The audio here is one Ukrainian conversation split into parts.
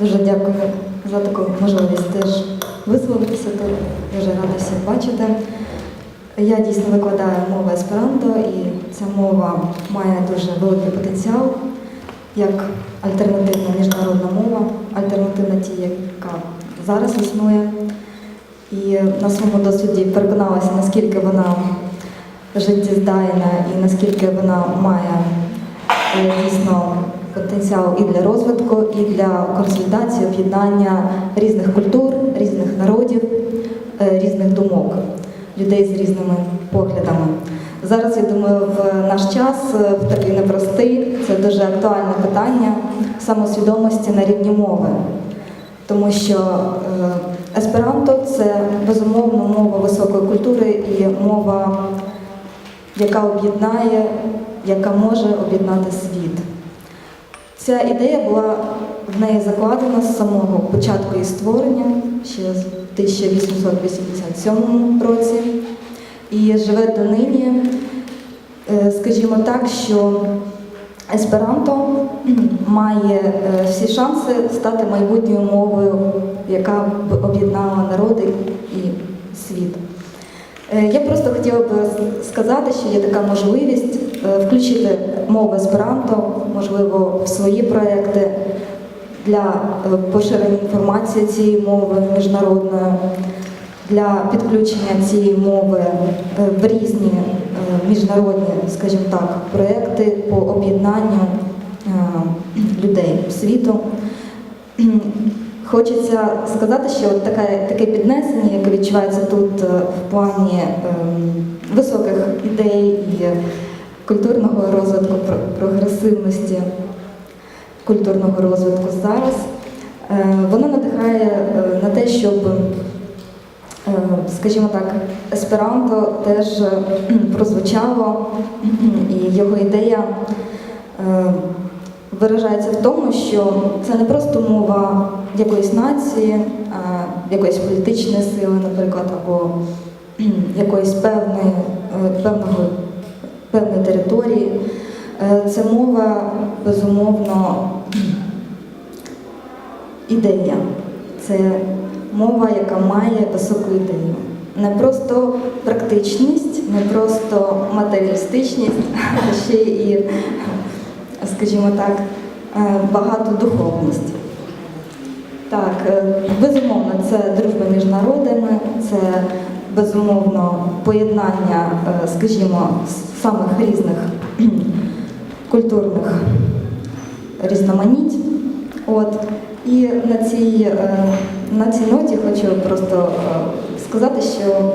Дуже дякую за таку можливість теж висловитися тут. Дуже рада всіх бачити. Я дійсно викладаю мову есперанто, і ця мова має дуже великий потенціал як альтернативна міжнародна мова, альтернативна тій, яка зараз існує. І на своєму досвіді переконалася, наскільки вона життєздайна і наскільки вона має е, дійсно потенціал і для розвитку, і для консолідації, об'єднання різних культур, різних народів, е, різних думок, людей з різними поглядами. Зараз, я думаю, в наш час, е, в такий непростий, це дуже актуальне питання самосвідомості на рівні мови. Тому що е, есперанто це безумовно мова високої культури і мова, яка об'єднає, яка може об'єднати світ. Ця ідея була в неї закладена з самого початку її створення, ще з 1887 році, і живе донині, Е, скажімо так, що есперанто має е, всі шанси стати майбутньою мовою, яка б об'єднала народи і світ. Е, Я просто хотіла би сказати, що є така можливість включити мову есперанто, можливо, в свої проекти для е, поширення інформації цієї мови міжнародної, для підключення цієї мови е, в різні е, міжнародні, скажімо так, проекти по об'єднанню е, людей світу. Хочеться сказати, що от таке, таке піднесення, яке відчувається тут е, в плані ем, високих ідей і культурного розвитку, прогресивності культурного розвитку зараз, е, воно надихає е, на те, щоб, е, скажімо так, есперанто теж прозвучало, і його ідея виражається в тому, що це не просто мова якоїсь нації, якоїсь політичної сили, наприклад, або якоїсь певної, певного, певної території. Е, Це мова, безумовно, ідея. Це мова, яка має високу ідею. Не просто практичність, не просто матеріалістичність, а ще і, скажімо так, е, багатодуховність. Так, е, безумовно, це дружба між народами, це безумовно поєднання, е, скажімо, самих різних культурних різноманіть. От. І на цій, е, на цій ноті хочу просто сказати, що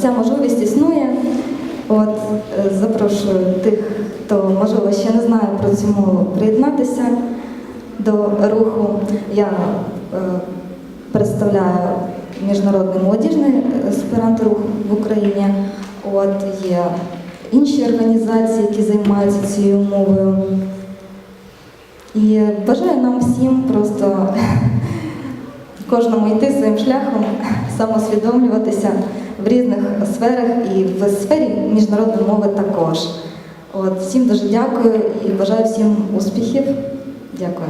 ця можливість існує. От, запрошую тих, хто, можливо, ще не знає про цю мову, приєднатися до руху. Я е, представляю міжнародний молодіжний есперанто рух в Україні. От є інші організації, які займаються цією мовою. І бажаю нам всім просто кожному йти своїм шляхом, самосвідомлюватися в різних сферах і в сфері міжнародної мови також. От, всім дуже дякую і бажаю всім успіхів. Дякую.